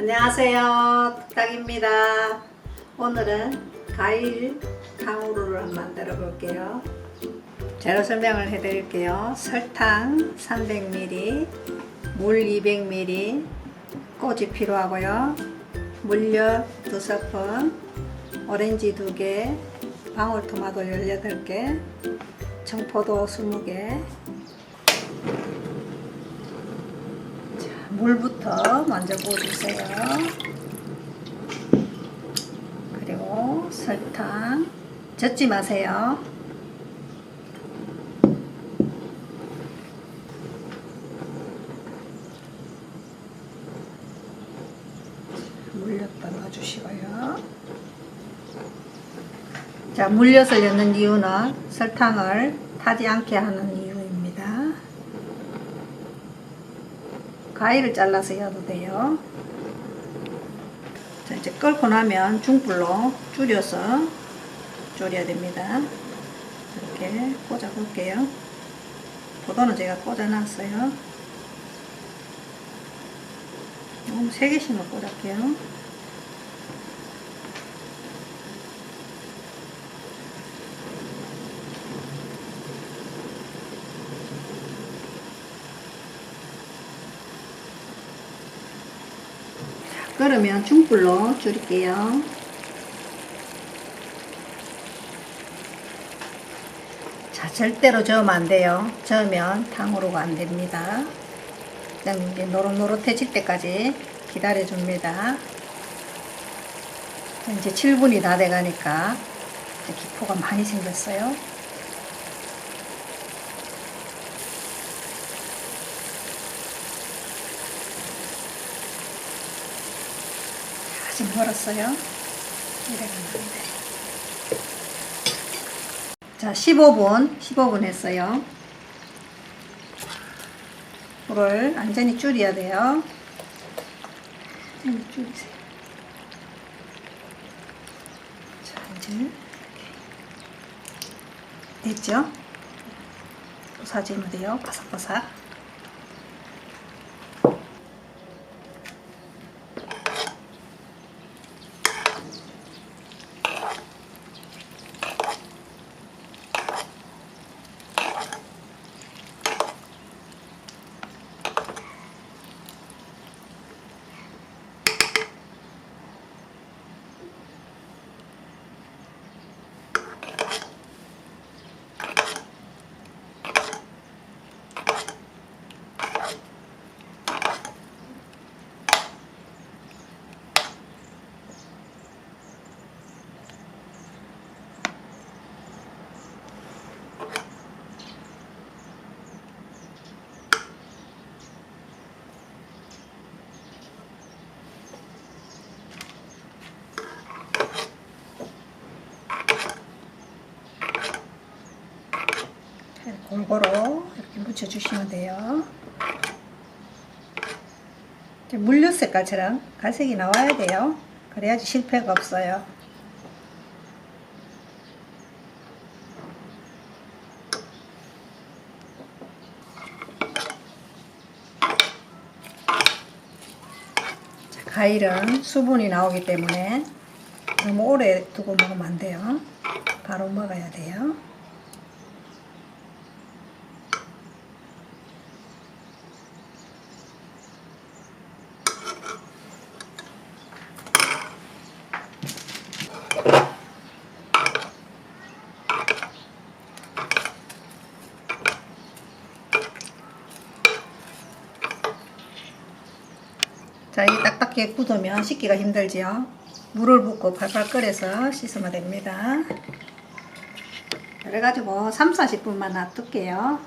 안녕하세요. 뚝딱입니다. 오늘은 과일 탕후루를 만들어 볼게요. 재료 설명을 해 드릴게요. 설탕 300ml, 물 200ml, 꼬지 필요하고요. 물엿 2스푼, 오렌지 2개, 방울토마토 18개, 청포도 20개, 물부터 먼저 부어주세요. 그리고 설탕 젓지 마세요. 물엿도 넣어주시고요. 자, 물엿을 넣는 이유는 설탕을 타지 않게 하는 이유입니다. 가위를 잘라서 해도 돼요. 자, 이제 끓고 나면 중불로 줄여서 졸여야 됩니다. 이렇게 꽂아 볼게요. 포도는 제가 꽂아 놨어요. 너무 세 개씩만 꽂을게요. 끓으면 중불로 줄일게요. 자, 절대로 저으면 안 돼요. 저으면 탕후루가 안 됩니다. 그냥 이제 노릇노릇해질 때까지 기다려 줍니다. 이제 7분이 다 돼가니까 기포가 많이 생겼어요. 안 돼. 자, 15분, 15분 했어요. 불을 완전히 줄여야 돼요. 완전히 줄이세요. 자, 이제 이렇게. 됐죠? 부사지면 돼요. 바삭바삭. 골고루 이렇게 묻혀주시면 돼요. 물엿 색깔처럼 갈색이 나와야 돼요. 그래야지 실패가 없어요. 자, 과일은 수분이 나오기 때문에 너무 오래 두고 먹으면 안 돼요. 바로 먹어야 돼요. 자, 이 딱딱하게 굳으면 씻기가 힘들지요. 물을 붓고 팔팔 끓여서 씻으면 됩니다. 그래가지고 3, 40분만 놔둘게요.